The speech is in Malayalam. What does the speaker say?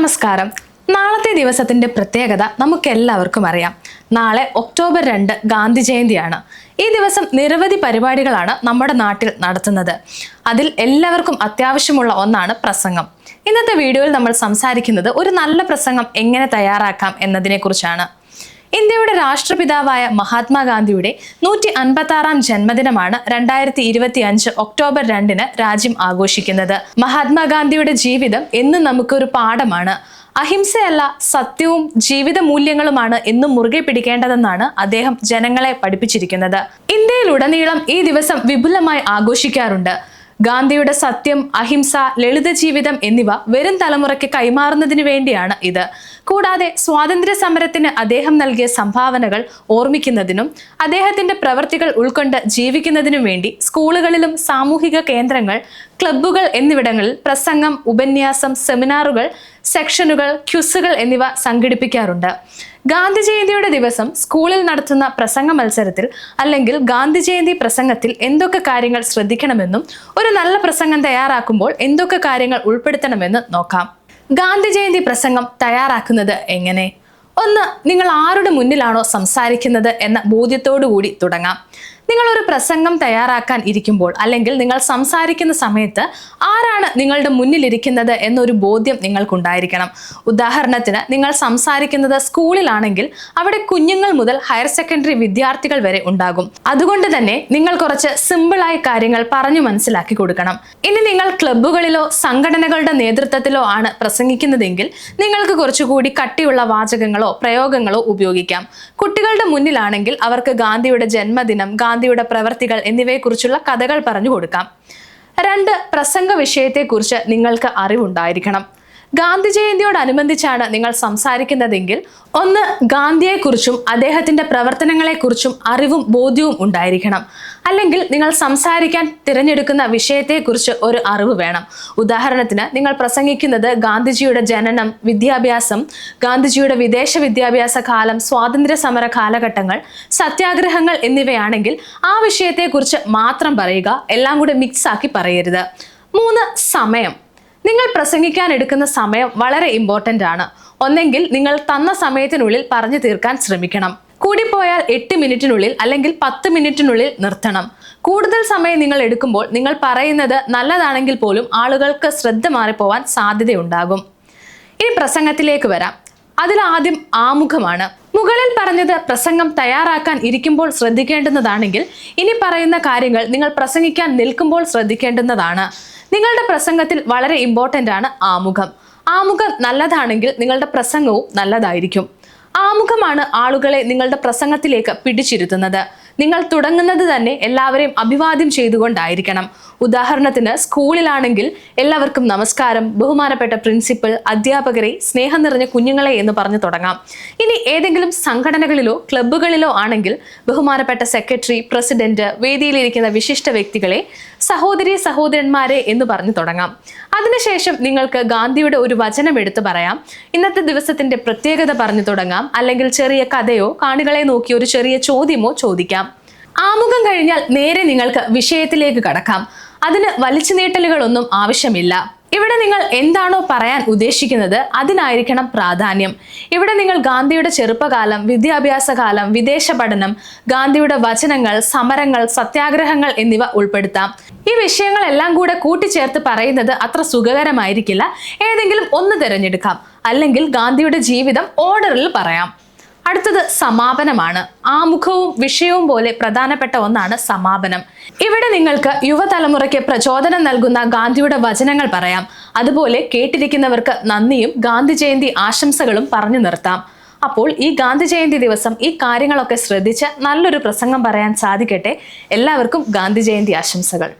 നമസ്കാരം. നാളത്തെ ദിവസത്തിന്റെ പ്രത്യേകത നമുക്കെല്ലാവർക്കും അറിയാം. നാളെ ഒക്ടോബർ രണ്ട് ഗാന്ധി ജയന്തിയാണ്. ഈ ദിവസം നിരവധി പരിപാടികളാണ് നമ്മുടെ നാട്ടിൽ നടത്തുന്നത്. അതിൽ എല്ലാവർക്കും അത്യാവശ്യമുള്ള ഒന്നാണ് പ്രസംഗം. ഇന്നത്തെ വീഡിയോയിൽ നമ്മൾ സംസാരിക്കുന്നത് ഒരു നല്ല പ്രസംഗം എങ്ങനെ തയ്യാറാക്കാം എന്നതിനെക്കുറിച്ചാണ്. ഇന്ത്യയുടെ രാഷ്ട്രപിതാവായ മഹാത്മാഗാന്ധിയുടെ നൂറ്റി അൻപത്തി ആറാം ജന്മദിനമാണ് രണ്ടായിരത്തി ഇരുപത്തി അഞ്ച് ഒക്ടോബർ രണ്ടിന് രാജ്യം ആഘോഷിക്കുന്നത്. മഹാത്മാഗാന്ധിയുടെ ജീവിതം എന്നും നമുക്കൊരു പാഠമാണ്. അഹിംസയല്ല സത്യവും ജീവിത മൂല്യങ്ങളുമാണ് എന്നും മുറുകെ പിടിക്കേണ്ടതെന്നാണ് അദ്ദേഹം ജനങ്ങളെ പഠിപ്പിച്ചിരിക്കുന്നത്. ഇന്ത്യയിലുടനീളം ഈ ദിവസം വിപുലമായി ആഘോഷിക്കാറുണ്ട്. ഗാന്ധിയുടെ സത്യം അഹിംസ ലളിത ജീവിതം എന്നിവ വരും തലമുറയ്ക്ക് കൈമാറുന്നതിന് വേണ്ടിയാണ് ഇത്. കൂടാതെ സ്വാതന്ത്ര്യ സമരത്തിന് അദ്ദേഹം നൽകിയ സംഭാവനകൾ ഓർമ്മിക്കുന്നതിനും അദ്ദേഹത്തിന്റെ പ്രവൃത്തികൾ ഉൾക്കൊണ്ട് ജീവിക്കുന്നതിനും വേണ്ടി സ്കൂളുകളിലും സാമൂഹിക കേന്ദ്രങ്ങൾ ക്ലബ്ബുകൾ എന്നിവിടങ്ങളിൽ പ്രസംഗം ഉപന്യാസം സെമിനാറുകൾ സെക്ഷനുകൾ ക്യുസുകൾ എന്നിവ സംഘടിപ്പിക്കാറുണ്ട്. ഗാന്ധി ജയന്തിയുടെ ദിവസം സ്കൂളിൽ നടത്തുന്ന പ്രസംഗ മത്സരത്തിൽ അല്ലെങ്കിൽ ഗാന്ധി ജയന്തി പ്രസംഗത്തിൽ എന്തൊക്കെ കാര്യങ്ങൾ ശ്രദ്ധിക്കണമെന്നും ഒരു നല്ല പ്രസംഗം തയ്യാറാക്കുമ്പോൾ എന്തൊക്കെ കാര്യങ്ങൾ ഉൾപ്പെടുത്തണമെന്ന് നോക്കാം. ഗാന്ധി ജയന്തി പ്രസംഗം തയ്യാറാക്കുന്നത് എങ്ങനെ? ഒന്ന് നിങ്ങൾ ആരുടെ മുന്നിലാണോ സംസാരിക്കുന്നത് എന്ന ബോധ്യത്തോടു കൂടി തുടങ്ങാം. നിങ്ങൾ ഒരു പ്രസംഗം തയ്യാറാക്കാൻ ഇരിക്കുമ്പോൾ അല്ലെങ്കിൽ നിങ്ങൾ സംസാരിക്കുന്ന സമയത്ത് ആരാണ് നിങ്ങളുടെ മുന്നിലിരിക്കുന്നത് എന്നൊരു ബോധ്യം നിങ്ങൾക്കുണ്ടായിരിക്കണം. ഉദാഹരണത്തിന് നിങ്ങൾ സംസാരിക്കുന്നത് സ്കൂളിലാണെങ്കിൽ അവിടെ കുഞ്ഞുങ്ങൾ മുതൽ ഹയർ സെക്കൻഡറി വിദ്യാർത്ഥികൾ വരെ ഉണ്ടാകും. അതുകൊണ്ട് തന്നെ നിങ്ങൾ കുറച്ച് സിമ്പിളായ കാര്യങ്ങൾ പറഞ്ഞു മനസ്സിലാക്കി കൊടുക്കണം. ഇനി നിങ്ങൾ ക്ലബ്ബുകളിലോ സംഘടനകളുടെ നേതൃത്വത്തിലോ ആണ് പ്രസംഗിക്കുന്നതെങ്കിൽ നിങ്ങൾക്ക് കുറച്ചുകൂടി കട്ടിയുള്ള വാചകങ്ങളോ പ്രയോഗങ്ങളോ ഉപയോഗിക്കാം. കുട്ടികളുടെ മുന്നിലാണെങ്കിൽ അവർക്ക് ഗാന്ധിയുടെ ജന്മദിനം ഗാന്ധിയുടെ പ്രവർത്തികൾ എന്നിവയെക്കുറിച്ചുള്ള കഥകൾ പറഞ്ഞു കൊടുക്കാം. രണ്ട് പ്രസംഗ വിഷയത്തെക്കുറിച്ച് നിങ്ങൾക്ക് അറിവുണ്ടായിരിക്കണം. ഗാന്ധി ജയന്തിയോടനുബന്ധിച്ചാണ് നിങ്ങൾ സംസാരിക്കുന്നതെങ്കിൽ ഒന്ന് ഗാന്ധിയെക്കുറിച്ചും അദ്ദേഹത്തിന്റെ പ്രവർത്തനങ്ങളെക്കുറിച്ചും അറിവും ബോധ്യവും ഉണ്ടായിരിക്കണം. അല്ലെങ്കിൽ നിങ്ങൾ സംസാരിക്കാൻ തിരഞ്ഞെടുക്കുന്ന വിഷയത്തെക്കുറിച്ച് ഒരു അറിവ് വേണം. ഉദാഹരണത്തിന് നിങ്ങൾ പ്രസംഗിക്കുന്നത് ഗാന്ധിജിയുടെ ജനനം വിദ്യാഭ്യാസം ഗാന്ധിജിയുടെ വിദേശ വിദ്യാഭ്യാസ കാലം സ്വാതന്ത്ര്യ സമര കാലഘട്ടങ്ങൾ സത്യാഗ്രഹങ്ങൾ എന്നിവയാണെങ്കിൽ ആ വിഷയത്തെക്കുറിച്ച് മാത്രം പറയുക എല്ലാം കൂടെ മിക്സ് ആക്കി പറയരുത്. മൂന്ന് സമയം. നിങ്ങൾ പ്രസംഗിക്കാൻ എടുക്കുന്ന സമയം വളരെ ഇമ്പോർട്ടന്റ് ആണ്. ഒന്നെങ്കിൽ നിങ്ങൾ തന്ന സമയത്തിനുള്ളിൽ പറഞ്ഞു തീർക്കാൻ ശ്രമിക്കണം. കൂടിപ്പോയാൽ എട്ട് മിനിറ്റിനുള്ളിൽ അല്ലെങ്കിൽ പത്ത് മിനിറ്റിനുള്ളിൽ നിർത്തണം. കൂടുതൽ സമയം നിങ്ങൾ എടുക്കുമ്പോൾ നിങ്ങൾ പറയുന്നത് നല്ലതാണെങ്കിൽ പോലും ആളുകൾക്ക് ശ്രദ്ധ മാറിപ്പോവാൻ സാധ്യതയുണ്ടാകും. ഇനി പ്രസംഗത്തിലേക്ക് വരാം. അതിൽ ആദ്യം ആമുഖമാണ്. മുകളിൽ പറഞ്ഞത് പ്രസംഗം തയ്യാറാക്കാൻ ഇരിക്കുമ്പോൾ ശ്രദ്ധിക്കേണ്ടുന്നതാണെങ്കിൽ ഇനി പറയുന്ന കാര്യങ്ങൾ നിങ്ങൾ പ്രസംഗിക്കാൻ നിൽക്കുമ്പോൾ ശ്രദ്ധിക്കേണ്ടുന്നതാണ്. നിങ്ങളുടെ പ്രസംഗത്തിൽ വളരെ ഇമ്പോർട്ടന്റ് ആണ് ആമുഖം. ആമുഖം നല്ലതാണെങ്കിൽ നിങ്ങളുടെ പ്രസംഗവും നല്ലതായിരിക്കും. ആമുഖമാണ് ആളുകളെ നിങ്ങളുടെ പ്രസംഗത്തിലേക്ക് പിടിച്ചിരുത്തുന്നത്. നിങ്ങൾ തുടങ്ങുന്നത് തന്നെ എല്ലാവരെയും അഭിവാദ്യം ചെയ്തുകൊണ്ടായിരിക്കണം. ഉദാഹരണത്തിന് സ്കൂളിലാണെങ്കിൽ എല്ലാവർക്കും നമസ്കാരം. ബഹുമാനപ്പെട്ട പ്രിൻസിപ്പൽ അധ്യാപകരെ സ്നേഹം നിറഞ്ഞ കുഞ്ഞുങ്ങളെ എന്ന് പറഞ്ഞു തുടങ്ങാം. ഇനി ഏതെങ്കിലും സംഘടനകളിലോ ക്ലബ്ബുകളിലോ ആണെങ്കിൽ ബഹുമാനപ്പെട്ട സെക്രട്ടറി പ്രസിഡന്റ് വേദിയിലിരിക്കുന്ന വിശിഷ്ട വ്യക്തികളെ സഹോദരി സഹോദരന്മാരെ എന്ന് പറഞ്ഞു തുടങ്ങാം. അതിനുശേഷം നിങ്ങൾക്ക് ഗാന്ധിയുടെ ഒരു വചനം എടുത്തു പറയാം. ഇന്നത്തെ ദിവസത്തിന്റെ പ്രത്യേകത പറഞ്ഞു തുടങ്ങാം. അല്ലെങ്കിൽ ചെറിയ കഥയോ കാണികളെ നോക്കി ഒരു ചെറിയ ചോദ്യമോ ചോദിക്കാം. ആമുഖം കഴിഞ്ഞാൽ നേരെ നിങ്ങൾക്ക് വിഷയത്തിലേക്ക് കടക്കാം. അതിന് വലിച്ചു നീട്ടലുകളൊന്നും ആവശ്യമില്ല. ഇവിടെ നിങ്ങൾ എന്താണോ പറയാൻ ഉദ്ദേശിക്കുന്നത് അതിനായിരിക്കണം പ്രാധാന്യം. ഇവിടെ നിങ്ങൾ ഗാന്ധിയുടെ ചെറുപ്പകാലം വിദ്യാഭ്യാസ കാലം വിദേശ പഠനം ഗാന്ധിയുടെ വചനങ്ങൾ സമരങ്ങൾ സത്യാഗ്രഹങ്ങൾ എന്നിവ ഉൾപ്പെടുത്താം. ഈ വിഷയങ്ങളെല്ലാം കൂടെ കൂട്ടിച്ചേർത്ത് പറയുന്നത് അത്ര സുഖകരമായിരിക്കില്ല. ഏതെങ്കിലും ഒന്ന് തിരഞ്ഞെടുക്കാം. അല്ലെങ്കിൽ ഗാന്ധിയുടെ ജീവിതം ഓർഡറിൽ പറയാം. അടുത്തത് സമാപനമാണ്. ആമുഖവും വിഷയവും പോലെ പ്രധാനപ്പെട്ട ഒന്നാണ് സമാപനം. ഇവിടെ നിങ്ങൾക്ക് യുവതലമുറയ്ക്ക് പ്രചോദനം നൽകുന്ന ഗാന്ധിയുടെ വചനങ്ങൾ പറയാം. അതുപോലെ കേട്ടിരിക്കുന്നവർക്ക് നന്ദിയും ഗാന്ധി ജയന്തി ആശംസകളും പറഞ്ഞു നിർത്താം. അപ്പോൾ ഈ ഗാന്ധി ജയന്തി ദിവസം ഈ കാര്യങ്ങളൊക്കെ ശ്രദ്ധിച്ച് നല്ലൊരു പ്രസംഗം പറയാൻ സാധിക്കട്ടെ. എല്ലാവർക്കും ഗാന്ധി ജയന്തി ആശംസകൾ.